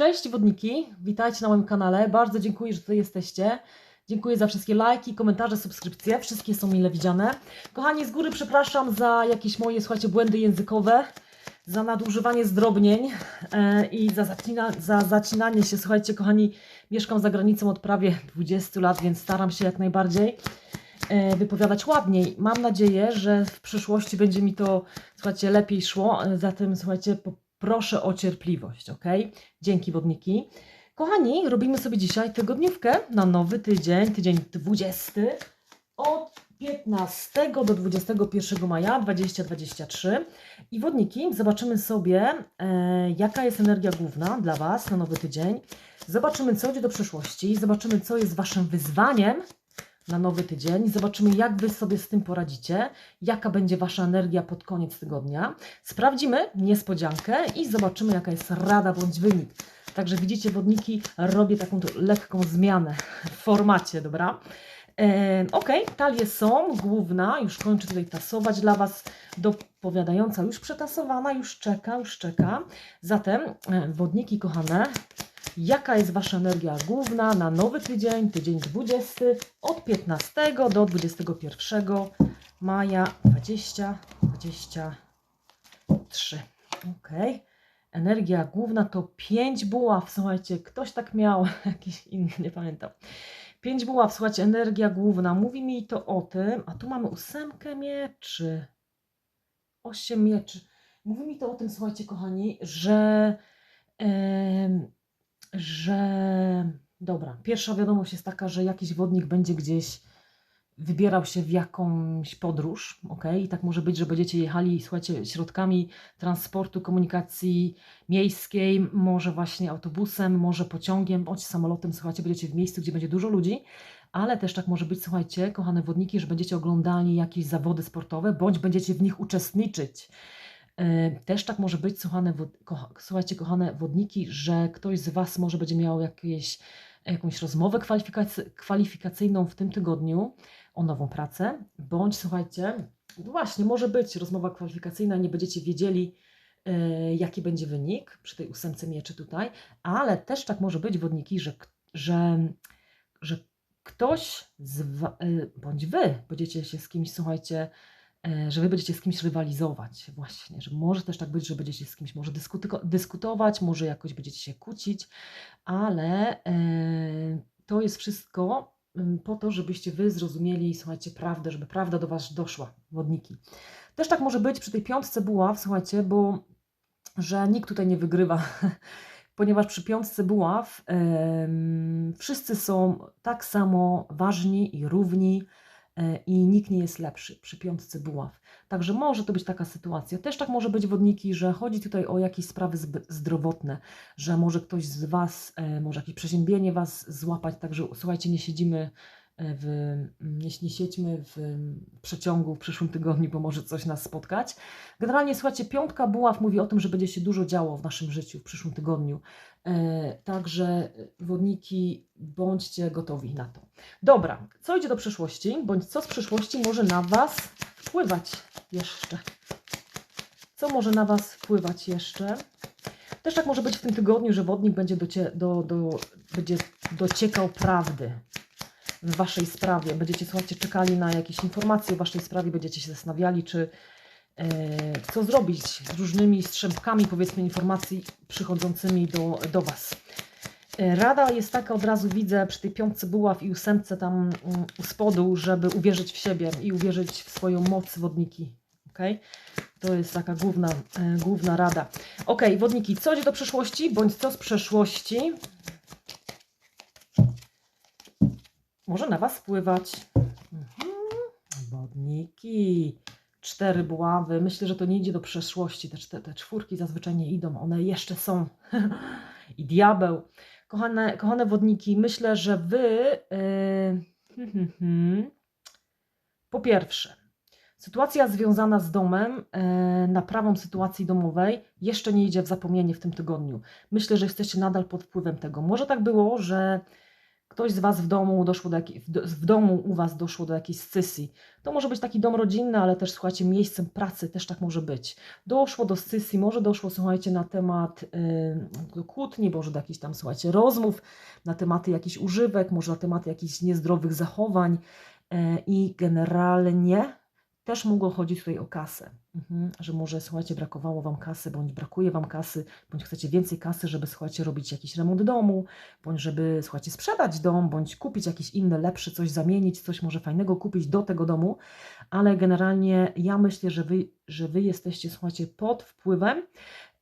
Cześć wodniki, witajcie na moim kanale. Bardzo dziękuję, że tutaj jesteście. Dziękuję za wszystkie lajki, komentarze, subskrypcje. Wszystkie są mile widziane. Kochani, z góry przepraszam za jakieś moje, słuchajcie, błędy językowe, za nadużywanie zdrobnień e, i za, zacina, za zacinanie się. Słuchajcie, kochani, mieszkam za granicą od prawie 20 lat, więc staram się jak najbardziej e, wypowiadać ładniej. Mam nadzieję, że w przyszłości będzie mi to, słuchajcie, lepiej szło. E, Zatem, słuchajcie, po, proszę o cierpliwość, ok? Dzięki, wodniki. Kochani, robimy sobie dzisiaj tygodniówkę na nowy tydzień, tydzień 20, od 15 do 21 maja 2023. I wodniki, zobaczymy sobie, e, jaka jest energia główna dla Was na nowy tydzień. Zobaczymy, co idzie do przyszłości, zobaczymy, co jest Waszym wyzwaniem na nowy tydzień. Zobaczymy, jak Wy sobie z tym poradzicie, jaka będzie Wasza energia pod koniec tygodnia. Sprawdzimy niespodziankę i zobaczymy, jaka jest rada bądź wynik. Także widzicie, wodniki, robię taką lekką zmianę w formacie, dobra? Ok, talie są, główna, już kończę tutaj tasować dla Was, dopowiadająca już przetasowana, już czeka, już czeka. Zatem, e, wodniki kochane, jaka jest Wasza energia główna na nowy tydzień, tydzień 20, od 15 do 21 maja 2023. Ok. Energia główna to 5 buław. Słuchajcie, ktoś tak miał, jakiś inny, nie pamiętam. 5 buław, słuchajcie, energia główna. Mówi mi to o tym, a tu mamy ósemkę mieczy. 8 mieczy. Mówi mi to o tym, słuchajcie, kochani, że em, że dobra, pierwsza wiadomość jest taka, że jakiś wodnik będzie gdzieś wybierał się w jakąś podróż, ok? I tak może być, że będziecie jechali, słuchajcie, środkami transportu, komunikacji miejskiej, może właśnie autobusem, może pociągiem, bądź samolotem, słuchajcie, będziecie w miejscu, gdzie będzie dużo ludzi, ale też tak może być, słuchajcie, kochane wodniki, że będziecie oglądali jakieś zawody sportowe, bądź będziecie w nich uczestniczyć. E, Też tak może być, słuchane, słuchajcie, kochane wodniki, że ktoś z Was może będzie miał jakieś, jakąś rozmowę kwalifikacy- kwalifikacyjną w tym tygodniu o nową pracę, bądź słuchajcie, właśnie może być rozmowa kwalifikacyjna, nie będziecie wiedzieli, e, jaki będzie wynik przy tej ósemce mieczy tutaj, ale też tak może być, wodniki, że, że, że ktoś z, e, bądź Wy będziecie się z kimś, słuchajcie, że wy będziecie z kimś rywalizować, właśnie, że może też tak być, że będziecie z kimś może dyskutować, może jakoś będziecie się kłócić, ale e, to jest wszystko mm, po to, żebyście wy zrozumieli, słuchajcie, prawdę, żeby prawda do was doszła, wodniki. Też tak może być przy tej piątce buław, słuchajcie, bo że nikt tutaj nie wygrywa, ponieważ przy piątce buław wszyscy są tak samo ważni i równi, e, i nikt nie jest lepszy przy piątce buław. Także może to być taka sytuacja. Też tak może być wodniki, że chodzi tutaj o jakieś sprawy zdrowotne, że może ktoś z Was, e, może jakieś przeziębienie Was złapać, także słuchajcie, nie siedzimy e, w, nie siedźmy w mm, przeciągu w przyszłym tygodniu, bo może coś nas spotkać. Generalnie słuchajcie, piątka buław mówi o tym, że będzie się dużo działo w naszym życiu w przyszłym tygodniu. E, Także e, wodniki, bądźcie gotowi na to. Dobra, co idzie do przyszłości, bądź co z przyszłości może na Was wpływać jeszcze? Co może na Was wpływać jeszcze? Też tak może być w tym tygodniu, że wodnik będzie, docie, do, do, będzie dociekał prawdy w Waszej sprawie. Będziecie, słuchajcie, czekali na jakieś informacje o Waszej sprawie, będziecie się zastanawiali, czy e, co zrobić z różnymi strzępkami, powiedzmy, informacji przychodzącymi do, do Was. E, Rada jest taka, od razu widzę przy tej piątce buław i ósemce tam mm, u spodu, żeby uwierzyć w siebie i uwierzyć w swoją moc wodniki. Okay? To jest taka główna, e, główna rada. Ok, wodniki, co idzie do przyszłości, bądź co z przeszłości może na Was wpływać. Mhm. Wodniki, cztery buławy. Myślę, że to nie idzie do przeszłości. Te, te czwórki zazwyczaj nie idą, one jeszcze są. I diabeł. Kochane, kochane wodniki, myślę, że Wy. Yy, po pierwsze, sytuacja związana z domem, yy, naprawą sytuacji domowej, jeszcze nie idzie w zapomnienie w tym tygodniu. Myślę, że jesteście nadal pod wpływem tego. Może tak było, że ktoś z Was w domu doszło do jakiej, w, do, w domu u Was doszło do jakiejś scysji. To może być taki dom rodzinny, ale też słuchajcie, miejscem pracy też tak może być. Doszło do scysji, może doszło, słuchajcie, na temat yy, kłótni, może do jakichś tam, słuchajcie, rozmów, na tematy jakichś używek, może na tematy jakichś niezdrowych zachowań yy, i generalnie też mogło chodzić tutaj o kasę, mhm. że może, słuchajcie, brakowało Wam kasy, bądź brakuje Wam kasy, bądź chcecie więcej kasy, żeby, słuchajcie, robić jakiś remont domu, bądź żeby, słuchajcie, sprzedać dom, bądź kupić jakiś inny, lepszy, coś zamienić, coś może fajnego kupić do tego domu, ale generalnie ja myślę, że Wy, że wy jesteście, słuchajcie, pod wpływem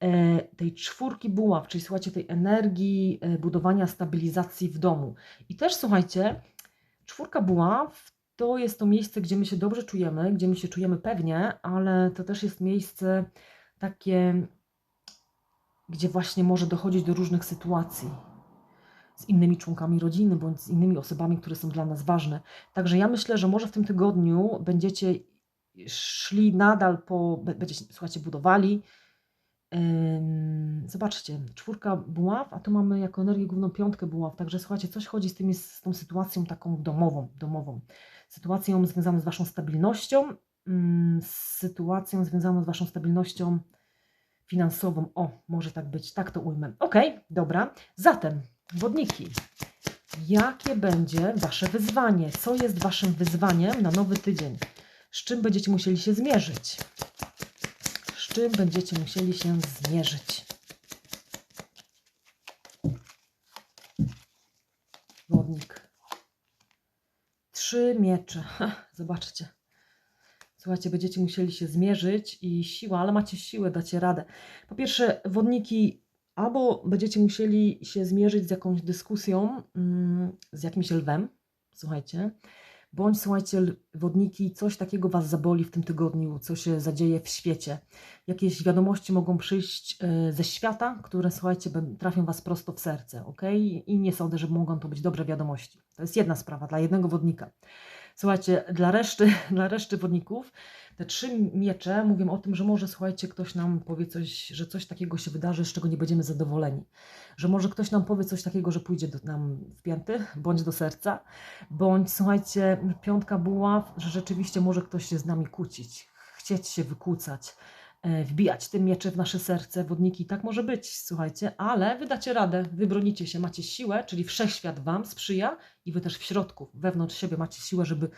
e, tej czwórki buław, czyli słuchajcie, tej energii e, budowania stabilizacji w domu. I też, słuchajcie, czwórka buław to jest to miejsce, gdzie my się dobrze czujemy, gdzie my się czujemy pewnie, ale to też jest miejsce takie, gdzie właśnie może dochodzić do różnych sytuacji z innymi członkami rodziny bądź z innymi osobami, które są dla nas ważne. Także ja myślę, że może w tym tygodniu będziecie szli nadal po, będziecie, słuchajcie, budowali. Zobaczcie, czwórka buław, a tu mamy jako energię główną piątkę buław, także słuchajcie, coś chodzi z, tym, z tą sytuacją taką domową, domową sytuacją związaną z Waszą stabilnością, mm, z sytuacją związaną z Waszą stabilnością finansową. O, może tak być, tak to ujmę. Ok, dobra. Zatem, wodniki, jakie będzie Wasze wyzwanie? Co jest Waszym wyzwaniem na nowy tydzień? Z czym będziecie musieli się zmierzyć? Z czym będziecie musieli się zmierzyć? Wodnik trzy miecze. zobaczcie. Słuchajcie, będziecie musieli się zmierzyć i siła, ale macie siłę, dacie radę. Po pierwsze, wodniki albo będziecie musieli się zmierzyć z jakąś dyskusją mm, z jakimś lwem, słuchajcie, bądź słuchajcie, wodniki, coś takiego Was zaboli w tym tygodniu, co się zadzieje w świecie. Jakieś wiadomości mogą przyjść e, ze świata, które słuchajcie, trafią Was prosto w serce, ok? I nie sądzę, że mogą to być dobre wiadomości. To jest jedna sprawa dla jednego wodnika. Słuchajcie, dla reszty, dla reszty wodników te trzy miecze mówią o tym, że może słuchajcie, ktoś nam powie coś, że coś takiego się wydarzy, z czego nie będziemy zadowoleni. Że może ktoś nam powie coś takiego, że pójdzie do, nam w pięty, bądź do serca, bądź słuchajcie, piątka była, że rzeczywiście może ktoś się z nami kłócić, chcieć się wykłócać wbijać te miecze w nasze serce, wodniki, tak może być, słuchajcie, ale wy dacie radę, wybronicie się, macie siłę, czyli wszechświat Wam sprzyja i Wy też w środku, wewnątrz siebie macie siłę, żeby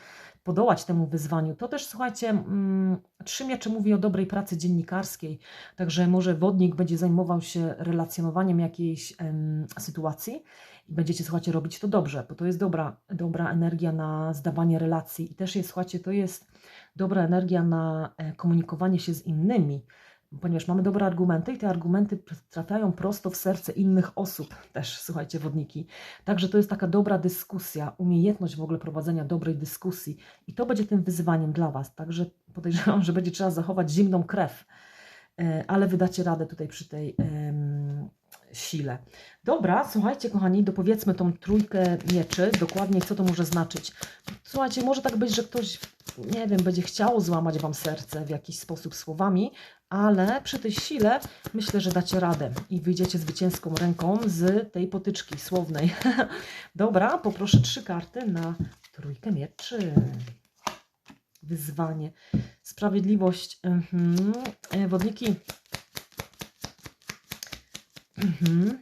podołać temu wyzwaniu. To też, słuchajcie, mm, trzy miecze mówi o dobrej pracy dziennikarskiej, także może wodnik będzie zajmował się relacjonowaniem jakiejś em, sytuacji i będziecie, słuchajcie, robić to dobrze, bo to jest dobra, dobra energia na zdawanie relacji i też jest, słuchajcie, to jest dobra energia na e, komunikowanie się z innymi, ponieważ mamy dobre argumenty i te argumenty trafiają prosto w serce innych osób, też słuchajcie, wodniki. Także to jest taka dobra dyskusja, umiejętność w ogóle prowadzenia dobrej dyskusji i to będzie tym wyzwaniem dla Was. Także podejrzewam, że będzie trzeba zachować zimną krew, e, ale wydacie radę tutaj przy tej sile. Dobra, słuchajcie, kochani, dopowiedzmy tą trójkę mieczy, dokładnie co to może znaczyć. Słuchajcie, może tak być, że ktoś nie wiem, będzie chciało złamać Wam serce w jakiś sposób słowami, ale przy tej sile myślę, że dacie radę i wyjdziecie zwycięską ręką z tej potyczki słownej. Dobra, poproszę trzy karty na trójkę mieczy. Wyzwanie. Sprawiedliwość. Mhm. E, wodniki. Mhm.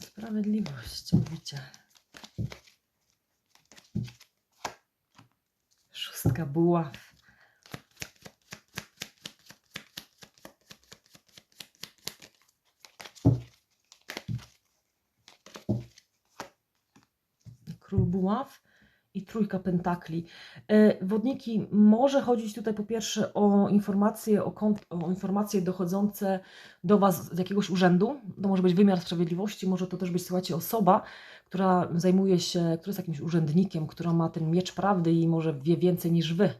Sprawiedliwość, mówicie. szóstka buław. Król buław i trójka pentakli. E, wodniki, może chodzić tutaj po pierwsze o informacje, o, o, informacje dochodzące do Was z jakiegoś urzędu. To może być wymiar sprawiedliwości, może to też być, słuchajcie, osoba, która zajmuje się, która jest jakimś urzędnikiem, która ma ten miecz prawdy i może wie więcej niż Wy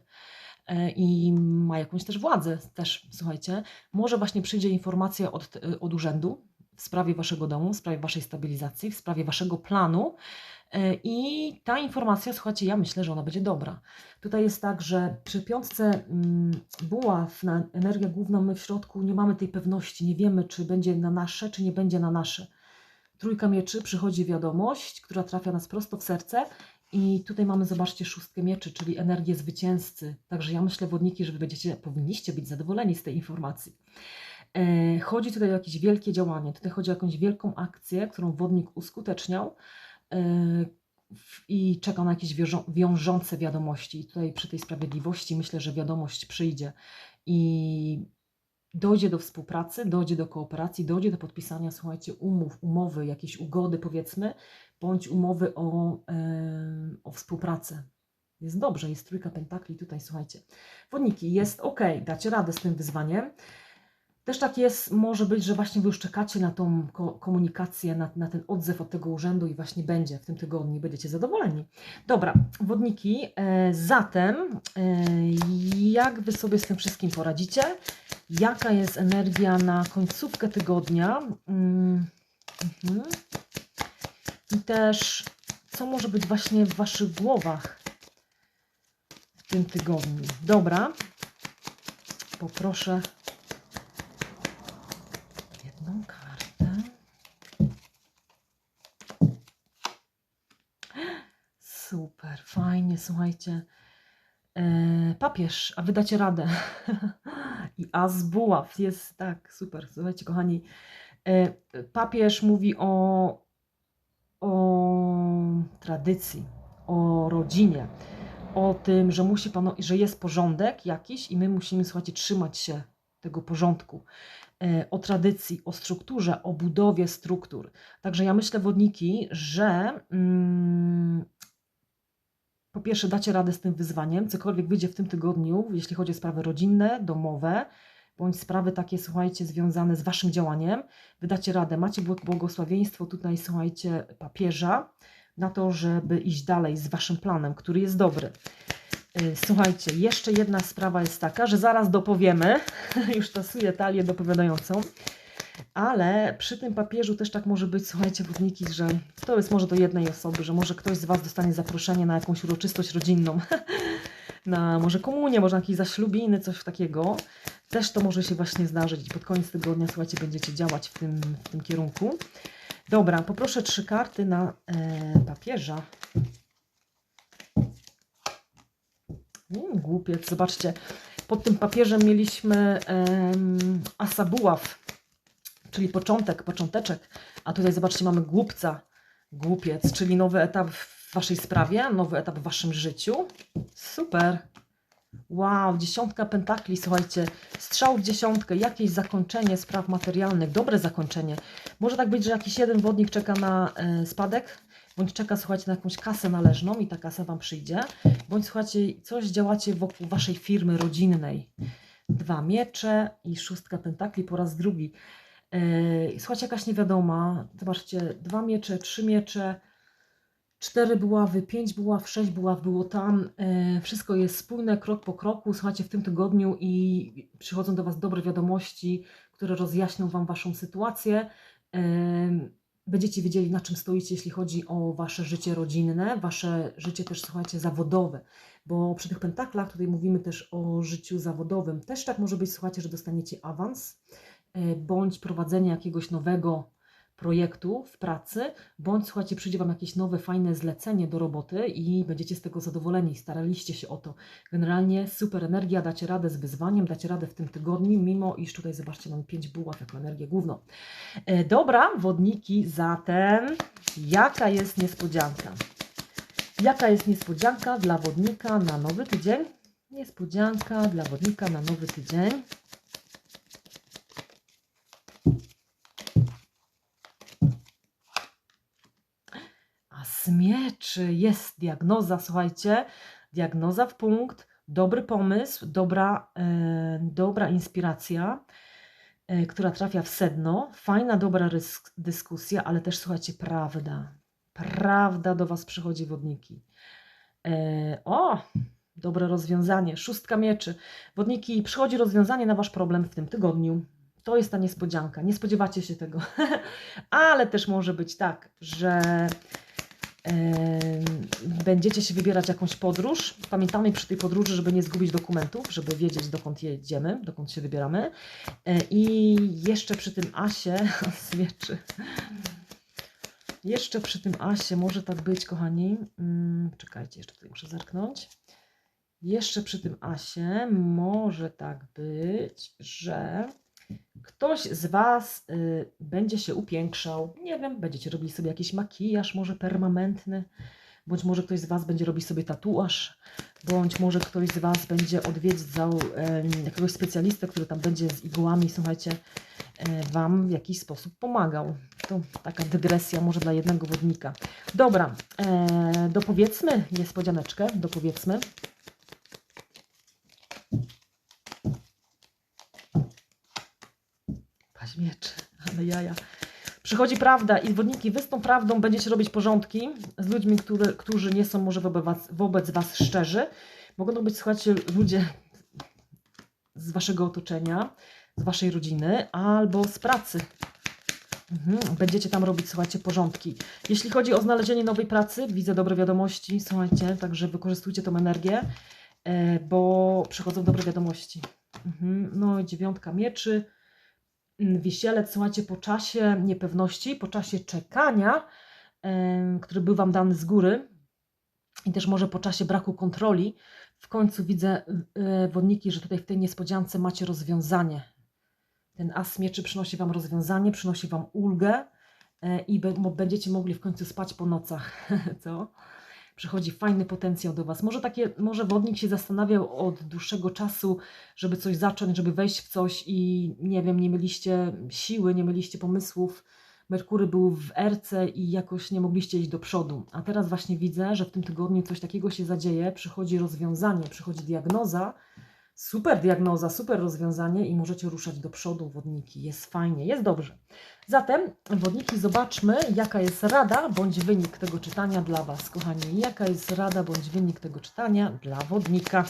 e, i ma jakąś też władzę, też słuchajcie, może właśnie przyjdzie informacja od, od urzędu w sprawie Waszego domu, w sprawie Waszej stabilizacji, w sprawie Waszego planu, E, I ta informacja, słuchajcie, ja myślę, że ona będzie dobra. Tutaj jest tak, że przy piątce mm, buław na energia główna, my w środku nie mamy tej pewności, nie wiemy, czy będzie na nasze, czy nie będzie na nasze. trójka mieczy, przychodzi wiadomość, która trafia nas prosto w serce. I tutaj mamy, zobaczcie, szóstkę mieczy, czyli energię zwycięzcy. Także ja myślę, wodniki, że wy będziecie, powinniście być zadowoleni z tej informacji. E, chodzi tutaj o jakieś wielkie działanie. Tutaj chodzi o jakąś wielką akcję, którą wodnik uskuteczniał e, i czeka na jakieś wiążą- wiążące wiadomości. I tutaj przy tej sprawiedliwości myślę, że wiadomość przyjdzie i dojdzie do współpracy, dojdzie do kooperacji, dojdzie do podpisania, słuchajcie, umów, umowy, jakiejś ugody powiedzmy, bądź umowy o, em, o współpracę. Jest dobrze, jest trójka pentakli tutaj, słuchajcie. Wodniki, jest ok, dacie radę z tym wyzwaniem. Też tak jest, może być, że właśnie Wy już czekacie na tą ko- komunikację, na, na ten odzew od tego urzędu i właśnie będzie w tym tygodniu, będziecie zadowoleni. Dobra, wodniki, e, zatem e, jak Wy sobie z tym wszystkim poradzicie? Jaka jest energia na końcówkę tygodnia? Mm, mhm. I też, co może być właśnie w Waszych głowach w tym tygodniu? Dobra, poproszę Super, fajnie, słuchajcie. E, papież, a wydacie radę. I as buław jest tak, super. Słuchajcie, kochani. E, papież mówi o, o tradycji, o rodzinie, o tym, że musi panu, że jest porządek jakiś i my musimy, słuchajcie, trzymać się tego porządku. E, o tradycji, o strukturze, o budowie struktur. Także ja myślę, wodniki, że mm, po pierwsze dacie radę z tym wyzwaniem, cokolwiek wyjdzie w tym tygodniu, jeśli chodzi o sprawy rodzinne, domowe, bądź sprawy takie, słuchajcie, związane z waszym działaniem, wydacie radę. Macie bł- błogosławieństwo tutaj, słuchajcie, papieża na to, żeby iść dalej z waszym planem, który jest dobry. Y, Słuchajcie, jeszcze jedna sprawa jest taka, że zaraz dopowiemy, już tasuję talię dopowiadającą, ale przy tym papieżu też tak może być, słuchajcie, wodniki, że to jest może do jednej osoby, że może ktoś z Was dostanie zaproszenie na jakąś uroczystość rodzinną, na może komunię, może jakieś zaślubiny, coś takiego. Też to może się właśnie zdarzyć. Pod koniec tygodnia, słuchajcie, będziecie działać w tym, w tym kierunku. Dobra, poproszę trzy karty na e, papieża. Mm, głupiec, zobaczcie. Pod tym papieżem mieliśmy em, asa buław, czyli początek, począteczek. A tutaj zobaczcie, mamy głupca, głupiec, czyli nowy etap w Waszej sprawie, nowy etap w Waszym życiu. Super. Wow, dziesiątka pentakli, słuchajcie, strzał w dziesiątkę, jakieś zakończenie spraw materialnych, dobre zakończenie. Może tak być, że jakiś jeden wodnik czeka na e, spadek, bądź czeka, słuchajcie, na jakąś kasę należną i ta kasa Wam przyjdzie, bądź słuchajcie, coś działacie wokół Waszej firmy rodzinnej. Dwa miecze i szóstka pentakli po raz drugi. Yy, Słuchajcie, jakaś niewiadoma. Zobaczcie, dwa miecze, trzy miecze, cztery buławy, pięć buław, sześć buław było tam. Yy, Wszystko jest spójne, krok po kroku. Słuchajcie, w tym tygodniu i przychodzą do Was dobre wiadomości, które rozjaśnią Wam Waszą sytuację. Yy, Będziecie wiedzieli, na czym stoicie, jeśli chodzi o Wasze życie rodzinne, Wasze życie też, słuchajcie, zawodowe. Bo przy tych pentaklach tutaj mówimy też o życiu zawodowym. Też tak może być, słuchajcie, że dostaniecie awans bądź prowadzenie jakiegoś nowego projektu w pracy, bądź słuchajcie, przyjdzie Wam jakieś nowe, fajne zlecenie do roboty i będziecie z tego zadowoleni, staraliście się o to. Generalnie super energia, dacie radę z wyzwaniem, dacie radę w tym tygodniu, mimo iż tutaj zobaczcie, mam pięć buław jako energię główną. E, dobra, wodniki, zatem jaka jest niespodzianka? Jaka jest niespodzianka dla wodnika na nowy tydzień? Niespodzianka dla wodnika na nowy tydzień. A smieczy jest diagnoza, słuchajcie, diagnoza w punkt, dobry pomysł, dobra, e, dobra inspiracja, e, która trafia w sedno, fajna, dobra dyskusja, ale też słuchajcie, prawda. Prawda do Was przychodzi wodniki. E, o, dobre rozwiązanie. Szóstka mieczy. Wodniki, przychodzi rozwiązanie na Wasz problem w tym tygodniu. To jest ta niespodzianka. Nie spodziewacie się tego. Ale też może być tak, że będziecie się wybierać jakąś podróż. Pamiętamy przy tej podróży, żeby nie zgubić dokumentów, żeby wiedzieć, dokąd jedziemy, dokąd się wybieramy. E, I jeszcze przy tym asie smieczy. Jeszcze przy tym asie może tak być, kochani. Mm, czekajcie, jeszcze tutaj muszę zerknąć. Jeszcze przy tym asie może tak być, że ktoś z Was y, będzie się upiększał. Nie wiem, będziecie robili sobie jakiś makijaż, może permanentny, bądź może ktoś z Was będzie robić sobie tatuaż, bądź może ktoś z Was będzie odwiedzał em, jakiegoś specjalistę, który tam będzie z igłami, słuchajcie, e, Wam w jakiś sposób pomagał. To taka dygresja może dla jednego wodnika. Dobra, e, dopowiedzmy niespodzianeczkę, dopowiedzmy. Paź miecz, jaja. Przychodzi prawda i wodniki, wy z tą prawdą będziecie robić porządki z ludźmi, które, którzy nie są może wobec wobec was szczerzy. Mogą to być, słuchajcie, ludzie z waszego otoczenia, z waszej rodziny albo z pracy. Mhm. Będziecie tam robić, słuchajcie, porządki. Jeśli chodzi o znalezienie nowej pracy, widzę dobre wiadomości, słuchajcie, także wykorzystujcie tą energię, e, bo przychodzą dobre wiadomości. Mhm. No i dziewiątka mieczy. Mm, Wisielec, słuchajcie, po czasie niepewności, po czasie czekania, który był Wam dany z góry i też może po czasie braku kontroli, w końcu widzę e, wodniki, że tutaj w tej niespodziance macie rozwiązanie. Ten as mieczy przynosi Wam rozwiązanie, przynosi Wam ulgę e, i będziecie mogli w końcu spać po nocach. Co? Przychodzi fajny potencjał do Was. Może takie, może wodnik się zastanawiał od dłuższego czasu, żeby coś zacząć, żeby wejść w coś i nie wiem, nie mieliście siły, nie mieliście pomysłów. Merkury był w erce i jakoś nie mogliście iść do przodu. A teraz właśnie widzę, że w tym tygodniu coś takiego się zadzieje, przychodzi rozwiązanie, przychodzi diagnoza, super diagnoza, super rozwiązanie i możecie ruszać do przodu, wodniki. Jest fajnie, jest dobrze. Zatem, wodniki, zobaczmy, jaka jest rada bądź wynik tego czytania dla Was, kochani. Jaka jest rada bądź wynik tego czytania dla wodnika.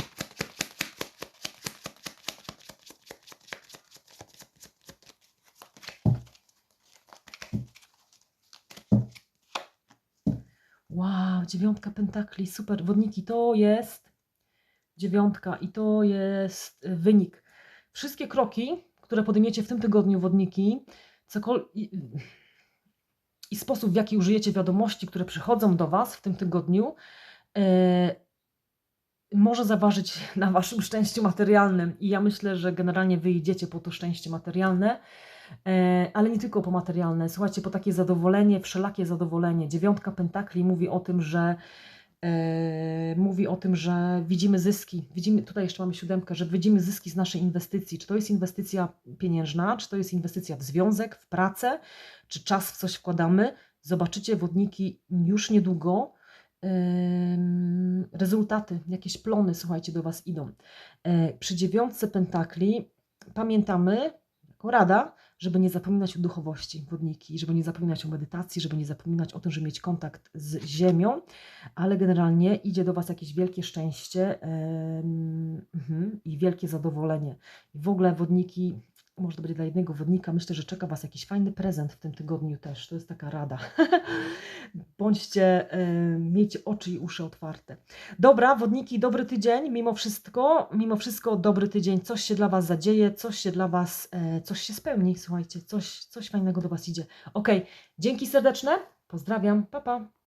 Wow, dziewiątka pentakli, super. Wodniki, to jest dziewiątka i to jest y, wynik. Wszystkie kroki, które podejmiecie w tym tygodniu, wodniki, cokol... i, i sposób, w jaki użyjecie wiadomości, które przychodzą do Was w tym tygodniu, e, może zaważyć na Waszym szczęściu materialnym. I ja myślę, że generalnie wyjdziecie po to szczęście materialne, e, ale nie tylko po materialne. Słuchajcie, po takie zadowolenie, wszelakie zadowolenie. Dziewiątka pentakli mówi o tym, że e, mówi o tym, że widzimy zyski. Widzimy, tutaj jeszcze mamy siódemkę, że widzimy zyski z naszej inwestycji. Czy to jest inwestycja pieniężna, czy to jest inwestycja w związek, w pracę, czy czas w coś wkładamy. Zobaczycie wodniki już niedługo. Rezultaty, jakieś plony, słuchajcie, do Was idą. E, Przy dziewiątce pentakli pamiętamy, jako rada, żeby nie zapominać o duchowości wodniki, żeby nie zapominać o medytacji, żeby nie zapominać o tym, żeby mieć kontakt z ziemią, ale generalnie idzie do Was jakieś wielkie szczęście em, mhm, i wielkie zadowolenie. I w ogóle wodniki, może to będzie dla jednego wodnika, myślę, że czeka Was jakiś fajny prezent w tym tygodniu też. To jest taka rada. Bądźcie, em, miejcie oczy i uszy otwarte. Dobra, wodniki, dobry tydzień, mimo wszystko, mimo wszystko dobry tydzień, coś się dla Was zadzieje, coś się dla Was, e, coś się spełni, słuchajcie, coś, coś fajnego do Was idzie. Ok, dzięki serdeczne, pozdrawiam, pa pa.